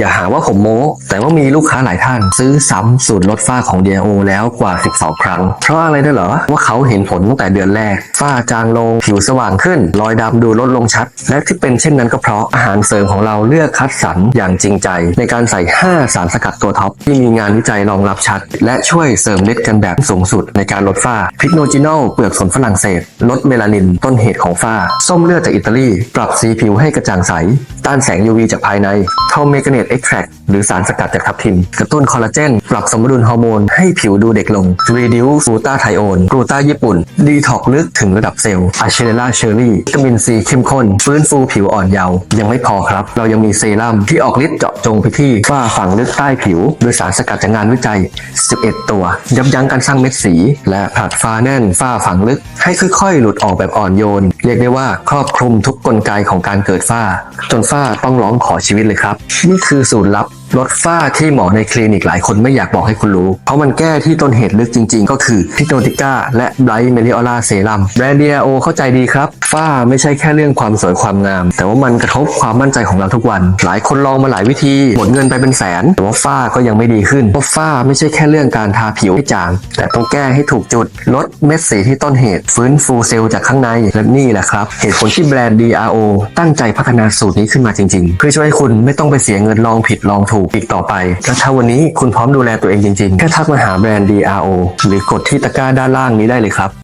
อย่าหาว่าผมโม้ แต่ว่ามีลูกค้าหลายท่าน ซื้อซ้ำสูตรลดฝ้าของ DIO แล้วกว่า 12 ครั้ง เพราะอะไรได้เหรอ ว่าเขาเห็นผลตั้งแต่เดือนแรก ฝ้าจางลง ผิวสว่างขึ้น รอยดำดูลดลงชัด และที่เป็นเช่นนั้นก็เพราะอาหารเสริมของเราเลือกคัดสรรอย่างจริงใจ ในการใส่ 5 สารสกัดตัวท็อปที่มีงานวิจัยรองรับชัด และช่วยเสริมฤทธิ์กันแบบสูงสุด ในการลดฝ้าพิกโนจิโนลเปลือกสนฝรั่งเศสลดเมลานินต้นเหตุของฝ้า ส้มเลือดจากอิตาลี ปรับสีผิวให้กระจ่างใส ต้านแสง UV จากภายในทอมเมกเนตเอ็กแทรหรือสารสกัดจากทับทิม กระตุ้นคอลลาเจน ปรับสมดุลฮอร์โมนให้ผิวดูเด็กลง reduce กลูตาไทโอนกลูตาญี่ปุ่น ดีท็อกลึกถึงระดับเซลล์อะเชเล่าเชอรี่วิตามินซีเข้มข้น ฟื้นฟูผิวอ่อนเยาว์ยังไม่พอครับ เรายังมีเซรั่มที่ออกฤทธิ์เจาะจงไปที่ฝ้าฝังลึกใต้ผิว โดยสารสกัดจากงานวิจัย 11 ตัว ยับยั้งการสร้างเม็ดสี และผลัดฝ้าแน่นฝ้าฝังลึก ให้ค่อยๆ หลุดออกแบบอ่อนโยน เรียกได้ว่าครอบคลุมทุกกลไกของการเกิดฝ้า จนฝ้าต้องร้องขอชีวิตเลยครับ นี่คือสูตรลับ ลดฝ้าที่หมอในคลินิกหลายคนไม่อยากบอกให้คุณรู้ เพราะมันแก้ที่ต้นเหตุลึกจริงๆ ก็คือพิโนติก้าและไบรท์เมลิโอลาเซรัมแบรนด์ DIO เข้าใจดีครับ ฝ้าไม่ใช่แค่เรื่องความสวยความงาม แต่ว่ามันกระทบความมั่นใจของเราทุกวัน หลายคนลองมาหลายวิธี หมดเงินไปเป็นแสน แต่ว่าฝ้าก็ยังไม่ดีขึ้น เพราะฝ้าไม่ใช่แค่เรื่องการทาผิวให้จาง แต่ต้องแก้ให้ถูกจุด ลดเม็ดสีที่ต้นเหตุ ฟื้นฟูเซลล์จากข้างใน และนี่แหละครับ เหตุผลที่แบรนด์ DRO ตั้งใจพัฒนาสูตรนี้ขึ้นมาจริงๆ เพื่อช่วยคุณไม่ต้องไปเสียเงินลองผิดลองถูกอีกต่อไป และถ้าวันนี้คุณพร้อมดูแลตัวเองจริงๆ แค่ทักมาหาแบรนด์ DRO หรือกดที่ตะกร้าด้านล่างนี้ได้เลยครับ